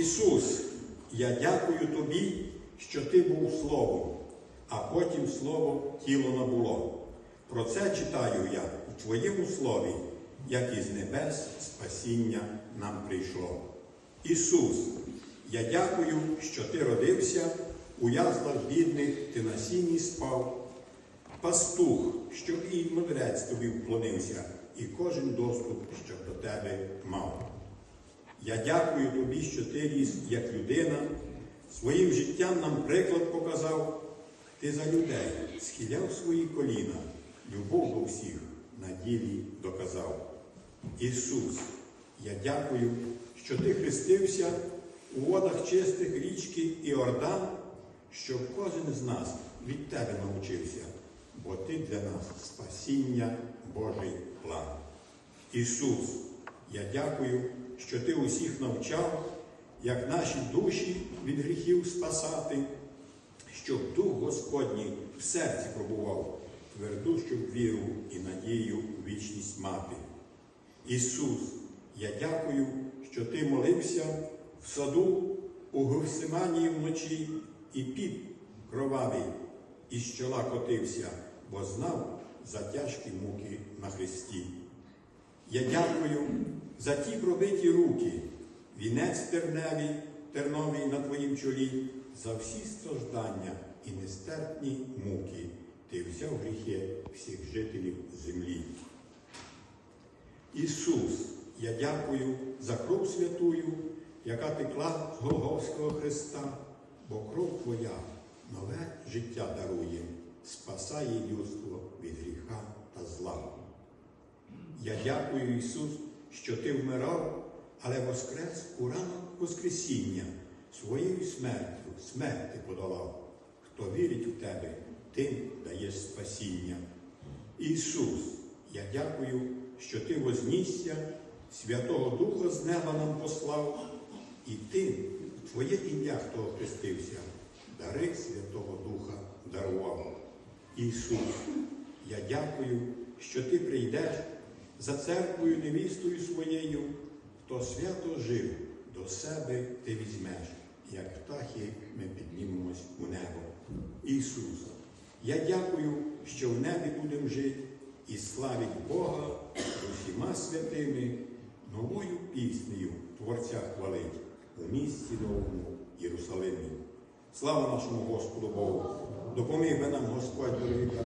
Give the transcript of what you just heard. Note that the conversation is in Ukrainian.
Ісус, я дякую тобі, що ти був Словом, а потім Слово тіло набуло. Про це читаю я у Твоєму слові, як із небес спасіння нам прийшло. Ісус, я дякую, що Ти родився, у яслах бідних ти на сіні спав. Пастух, щоб і мудрець тобі вклонився, і кожен доступ, щоб до тебе мав. Я дякую тобі, що ти ріс як людина, своїм життям нам приклад показав. Ти за людей схиляв свої коліна, любов до всіх на ділі доказав. Ісус, я дякую, що ти хрестився у водах чистих річки Іордан, щоб кожен з нас від тебе навчився, бо ти для нас спасіння Божий план. Ісус, я дякую, що ти усіх навчав, як наші душі від гріхів спасати, щоб Дух Господній в серці пробував, тверду, щоб віру і надію вічність мати. Ісус, я дякую, що ти молився в саду у Гевсиманії вночі і під кровавий із чола котився, бо знав за тяжкі муки на Христі. Я дякую за ті пробиті руки, вінець терневий, терновий на твоїм чолі, за всі страждання і нестерпні муки. Ти взяв гріхи всіх жителів землі. Ісус, я дякую за кров святую, яка текла з Голгофського Христа, бо кров Твоя нове життя дарує, спасає людство від гріха та зла. Я дякую, Ісус, що Ти вмирав, але воскрес у ранок Воскресіння, своєю смертю, смерти подолав. Хто вірить в Тебе, тим даєш спасіння. Ісус, я дякую, що Ти вознісся, Святого Духа з неба нам послав, і Ти, Твоє ім'я, хто охрестився, дари Святого Духа дарував. Ісус, я дякую, що Ти прийдеш за церквою невістою своєю, хто свято жив, до себе ти візьмеш, як птахи ми піднімемось у небо. Ісус, я дякую, що в небі будемо жити і славить Бога усіма святими, новою піснею Творця хвалить у місті новому Єрусалимі. Слава нашому Господу Богу! Допоміг би нам Господь дорогі